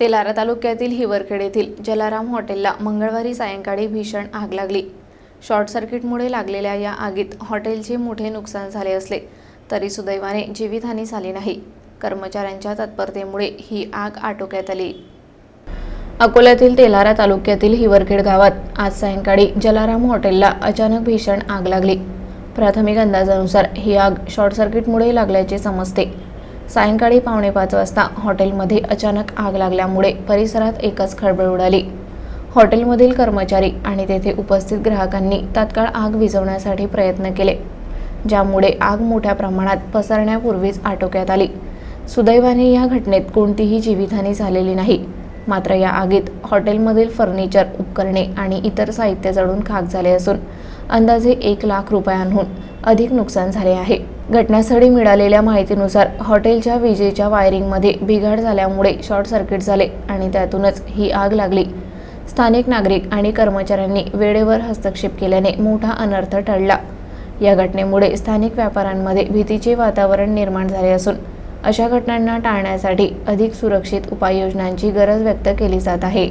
तेलारा तालुक्यातील हिवरखेड येथील जलाराम हॉटेलला मंगळवारी सायंकाळी भीषण आग लागली. शॉर्ट सर्किटमुळे लागलेल्या या आगीत हॉटेलचे मोठे नुकसान झाले असले तरी सुदैवाने जीवितहानी झाली नाही. कर्मचाऱ्यांच्या तत्परतेमुळे ही आग आटोक्यात आली. अकोल्यातील तेलारा तालुक्यातील हिवरखेड गावात आज सायंकाळी जलाराम हॉटेलला अचानक भीषण आग लागली. प्राथमिक अंदाजानुसार ही आग शॉर्ट सर्किटमुळे लागल्याचे समजते. सायंकाळी पावणे पाच वाजता हॉटेलमध्ये अचानक आग लागल्यामुळे परिसरात एकच खळबळ उडाली. हॉटेलमधील कर्मचारी आणि तेथे उपस्थित ग्राहकांनी तात्काळ आग विझवण्यासाठी प्रयत्न केले ज्यामुळे आग मोठ्या प्रमाणात पसरण्यापूर्वीच आटोक्यात आली. सुदैवाने या घटनेत कोणतीही जीवितहानी झालेली नाही. मात्र या आगीत हॉटेलमधील फर्निचर उपकरणे आणि इतर साहित्य जळून खाक झाले असून अंदाजे एक लाख रुपयांहून अधिक नुकसान झाले आहे. घटनास्थळी मिळालेल्या माहितीनुसार हॉटेलच्या विजेच्या वायरिंगमध्ये बिघाड झाल्यामुळे शॉर्ट सर्किट झाले आणि त्यातूनच ही आग लागली. स्थानिक नागरिक आणि कर्मचाऱ्यांनी वेळेवर हस्तक्षेप केल्याने मोठा अनर्थ टळला. या घटनेमुळे स्थानिक व्यापाऱ्यांमध्ये भीतीचे वातावरण निर्माण झाले असून अशा घटनांना टाळण्यासाठी अधिक सुरक्षित उपाययोजनांची गरज व्यक्त केली जात आहे.